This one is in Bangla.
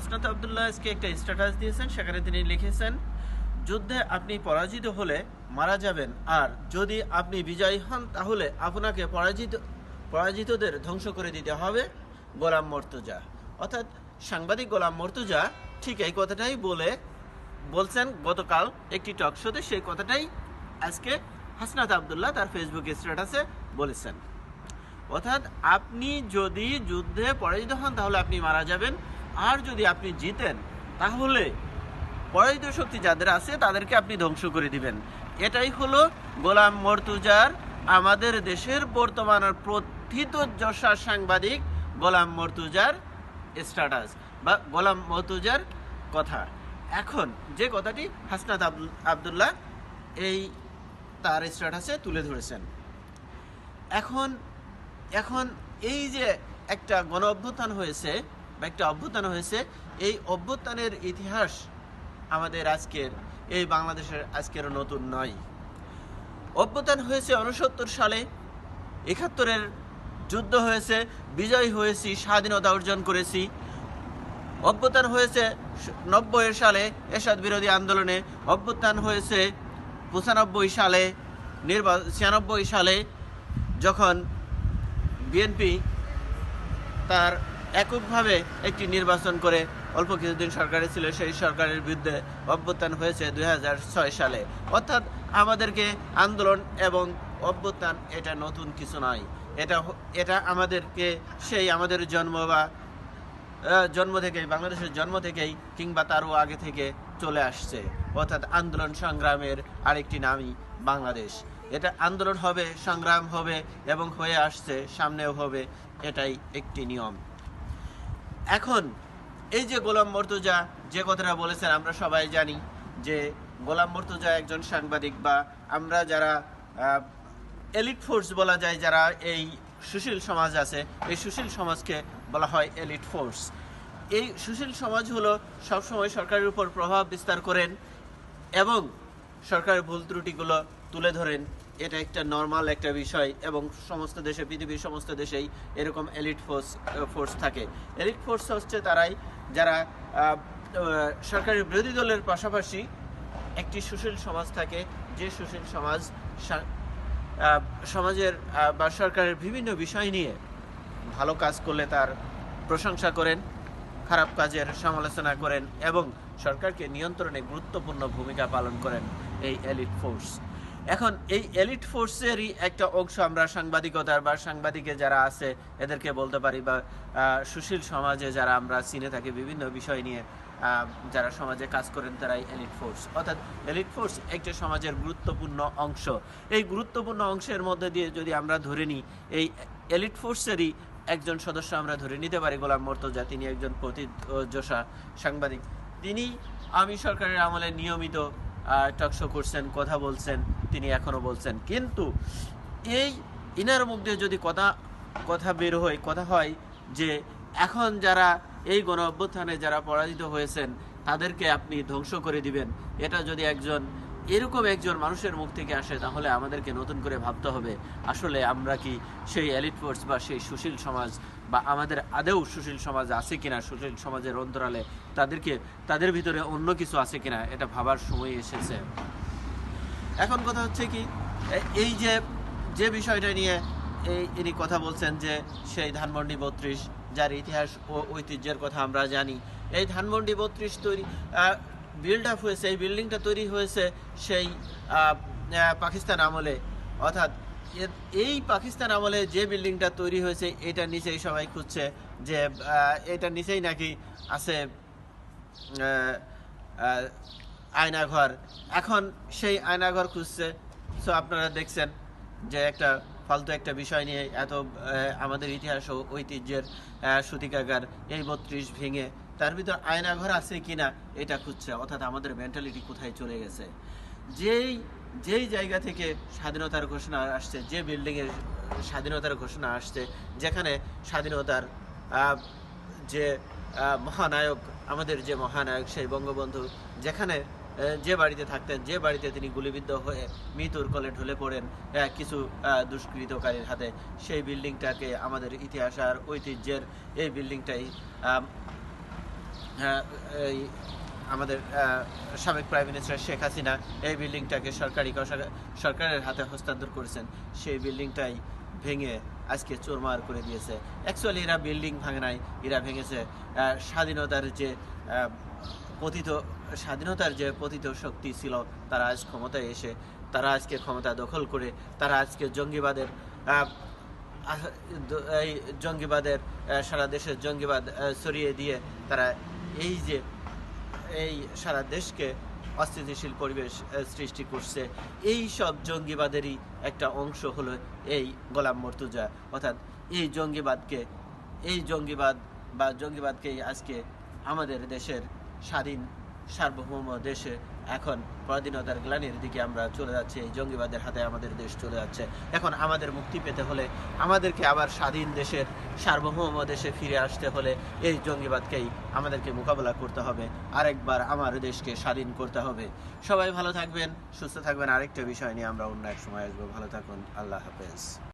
হাসনাত আবদুল্লাহ আজকে একটা স্ট্যাটাস দিয়েছেন, সেখানে তিনি লিখেছেন, যুদ্ধে আপনি পরাজিত হলে মারা যাবেন, আর যদি আপনি বিজয়ী হন, তাহলে আপনাকে পরাজিত, পরাজিতদের ধ্বংস করে দিতে হবে গোলাম মর্তুজা। অর্থাৎ সাংবাদিক গোলাম মর্তুজা ঠিক এই কথাটাই বলে, বলছেন, গতকাল একটি টক শোতে সেই কথাটাই আজকে হাসনাত আবদুল্লাহ তার ফেসবুক স্ট্যাটাসে বলেছেন। অর্থাৎ আপনি যদি যুদ্ধে পরাজিত হন, তাহলে আপনি মারা যাবেন আর যদি আপনি জিতেন, তাহলে পরাজিত শক্তি যাদের আছে, তাদেরকে আপনি ধ্বংস করে দিবেন। এটাই হলো গোলাম মর্তুজার, আমাদের দেশের বর্তমান প্রথিত যশা সাংবাদিক গোলাম মর্তুজার স্ট্যাটাস বা গোলাম মর্তুজার কথা। এখন যে কথাটি হাসনাত আব্দুল- আবদুল্লাহ এই তার স্ট্যাটাসে তুলে ধরেছেন। এখন এখন এই যে একটা গণ অভ্যুত্থান হয়েছে বা একটা অভ্যুত্থান হয়েছে, এই অভ্যুত্থানের ইতিহাস আমাদের আজকের, এই বাংলাদেশের আজকের নতুন নয়। অভ্যুত্থান হয়েছে উনসত্তর সালে, একাত্তরের যুদ্ধ হয়েছে, বিজয় হয়েছি, স্বাধীনতা অর্জন করেছি। অভ্যুত্থান হয়েছে নব্বই সালে, এরশাদ বিরোধী আন্দোলনে। অভ্যুত্থান হয়েছে পঁচানব্বই সালে, নির্বা, ছিয়ানব্বই সালে, যখন বিএনপি তার এককভাবে একটি নির্বাচন করে অল্প কিছুদিন সরকারে ছিল, সেই সরকারের বিরুদ্ধে অভ্যুত্থান হয়েছে দু হাজার ছয় সালে। অর্থাৎ আমাদেরকে আন্দোলন এবং অভ্যুত্থান এটা নতুন কিছু নয়। এটা এটা আমাদেরকে সেই আমাদের জন্ম বা জন্ম থেকেই, বাংলাদেশের জন্ম থেকেই কিংবা তারও আগে থেকে চলে আসছে। অর্থাৎ আন্দোলন সংগ্রামের আরেকটি নামই বাংলাদেশ। এটা আন্দোলন হবে, সংগ্রাম হবে এবং হয়ে আসছে, সামনেও হবে, এটাই একটি নিয়ম। এখন, এই যে গোলাম মর্তুজা যে কথাটা বলেছেন, আমরা সবাই জানি যে গোলাম মর্তুজা একজন সাংবাদিক বা আমরা যারা এলিট ফোর্স বলা যায়, যারা এই সুশীল সমাজ আছে, এই সুশীল সমাজকে বলা হয় এলিট ফোর্স। এই সুশীল সমাজ হলো সবসময় সরকারের উপর প্রভাব বিস্তার করেন এবং সরকারের ভুল ত্রুটিগুলো তুলে ধরেন। এটা একটা নর্মাল একটা বিষয় এবং সমস্ত দেশে, পৃথিবীর সমস্ত দেশেই এরকম এলিট ফোর্স ফোর্স থাকে। এলিট ফোর্স হচ্ছে তারাই যারা সরকারের বিরোধী দলের পাশাপাশি একটি সুশীল সমাজ থাকে, যে সুশীল সমাজ সমাজের বা সরকারের বিভিন্ন বিষয় নিয়ে ভালো কাজ করলে তার প্রশংসা করেন, খারাপ কাজের সমালোচনা করেন এবং সরকারকে নিয়ন্ত্রণে গুরুত্বপূর্ণ ভূমিকা পালন করেন এই এলিট ফোর্স এখন এই এলিট ফোর্সেরই একটা অংশ আমরা সাংবাদিকতার বা সাংবাদিকে যারা আছে, এদেরকে বলতে পারি বা সুশীল সমাজে যারা আমরা চিনে থাকি বিভিন্ন বিষয় নিয়ে যারা সমাজে কাজ করেন তারাই এলিট ফোর্স অর্থাৎ এলিট ফোর্স একটা সমাজের গুরুত্বপূর্ণ অংশ। এই গুরুত্বপূর্ণ অংশের মধ্যে দিয়ে যদি আমরা ধরে নিই, এই এলিট ফোর্সেরই একজন সদস্য আমরা ধরে নিতে পারি, গোলাম মর্তজা। তিনি একজন প্রতিযোষা সাংবাদিক। তিনি আমি সরকারের আমলে নিয়মিত টকশো করছেন, কথা বলছেন। তিনি এখনও বলছেন। কিন্তু এই ইনার মুখ দিয়ে যদি কথা কথা বের হয়, কথা হয় যে এখন যারা এই গণ অভ্যুত্থানে যারা পরাজিত হয়েছেন, তাদেরকে আপনি ধ্বংস করে দিবেন। এটা যদি একজন, এরকম একজন মানুষের মুখ থেকে আসে, তাহলে আমাদেরকে নতুন করে ভাবতে হবে। আসলে আমরা কি সেই এলিট ফোর্স বা সেই সুশীল সমাজ বা আমাদের আদেও সুশীল সমাজ আছে কিনা, সুশীল সমাজের অন্তরালে তাদেরকে, তাদের ভিতরে অন্য কিছু আছে কিনা, এটা ভাবার সময় এসেছে। এখন কথা হচ্ছে কি এই যে যে বিষয়টা নিয়ে এই ইনি কথা বলছেন যে সেই ধানমন্ডি বত্রিশ, যার ইতিহাস ও ঐতিহ্যের কথা আমরা জানি, এই ধানমন্ডি বত্রিশ তৈরি বিল্ড আপ হয়েছে, এই বিল্ডিংটা তৈরি হয়েছে সেই পাকিস্তান আমলে। অর্থাৎ এই পাকিস্তান আমলে যে বিল্ডিংটা তৈরি হয়েছে, এটা নিচেই সবাই খুঁজছে যে এটার নিচেই নাকি আছে আয়নাঘর। এখন সেই আয়নাঘর খুঁজছে। সো আপনারা দেখছেন যে একটা ফালতু একটা বিষয় নিয়ে এত আমাদের ইতিহাস ও ঐতিহ্যের সূতিকাগার এই বত্রিশ ভেঙে তার ভিতর আয়নাঘর আছে কিনা এটা খুঁজছে। অর্থাৎ আমাদের মেন্টালিটি কোথায় চলে গেছে? যেই যেই জায়গা থেকে স্বাধীনতার ঘোষণা আসছে, যে বিল্ডিংয়ের স্বাধীনতার ঘোষণা আসছে, যেখানে স্বাধীনতার যে মহানায়ক, আমাদের যে মহানায়ক, সেই বঙ্গবন্ধু, যেখানে যে বাড়িতে থাকতেন, যে বাড়িতে তিনি গুলিবিদ্ধ হয়ে মৃত্যুর কলে ঢলে পড়েন কিছু দুষ্কৃতকারীর হাতে। সেই বিল্ডিংটাকে আমাদের ইতিহাস আর ঐতিহ্যের এই বিল্ডিংটাই আমাদের সাবেক প্রাইম মিনিস্টার শেখ হাসিনা এই বিল্ডিংটাকে সরকারি সরকারের হাতে হস্তান্তর করেছেন। সেই বিল্ডিংটাই ভেঙে আজকে চোরমার করে দিয়েছে। অ্যাকচুয়ালি এরা বিল্ডিং ভাঙে নাই, এরা ভেঙেছে স্বাধীনতার যে পতিত স্বাধীনতার যে পতিত শক্তি ছিল, তারা আজ ক্ষমতায় এসে, তারা আজকে ক্ষমতা দখল করে, তারা আজকে জঙ্গিবাদের এই জঙ্গিবাদের সারা দেশের জঙ্গিবাদ ছড়িয়ে দিয়ে তারা এই যে, এই সারা দেশকে অস্থিতিশীল পরিবেশ সৃষ্টি করছে, এই সব জঙ্গিবাদেরই একটা অংশ হলো এই গোলাম মর্তুজা। অর্থাৎ এই জঙ্গিবাদকে, এই জঙ্গিবাদ বা জঙ্গিবাদকেই আজকে আমাদের দেশের স্বাধীন সার্বভৌম দেশে এখন পরাধীনতার গ্লানির দিকে আমরা চলে যাচ্ছি, এই জঙ্গিবাদের হাতে আমাদের দেশ চলে যাচ্ছে। এখন আমাদের মুক্তি পেতে হলে আমাদেরকে আবার স্বাধীন দেশের, সার্বভৌম দেশে ফিরে আসতে হলে এই জঙ্গিবাদকেই আমাদেরকে মোকাবেলা করতে হবে। আরেকবার আমার দেশকে স্বাধীন করতে হবে। সবাই ভালো থাকবেন, সুস্থ থাকবেন। আরেকটা বিষয় নিয়ে আমরা অন্য এক সময় আসব। ভালো থাকুন। আল্লাহ হাফেজ।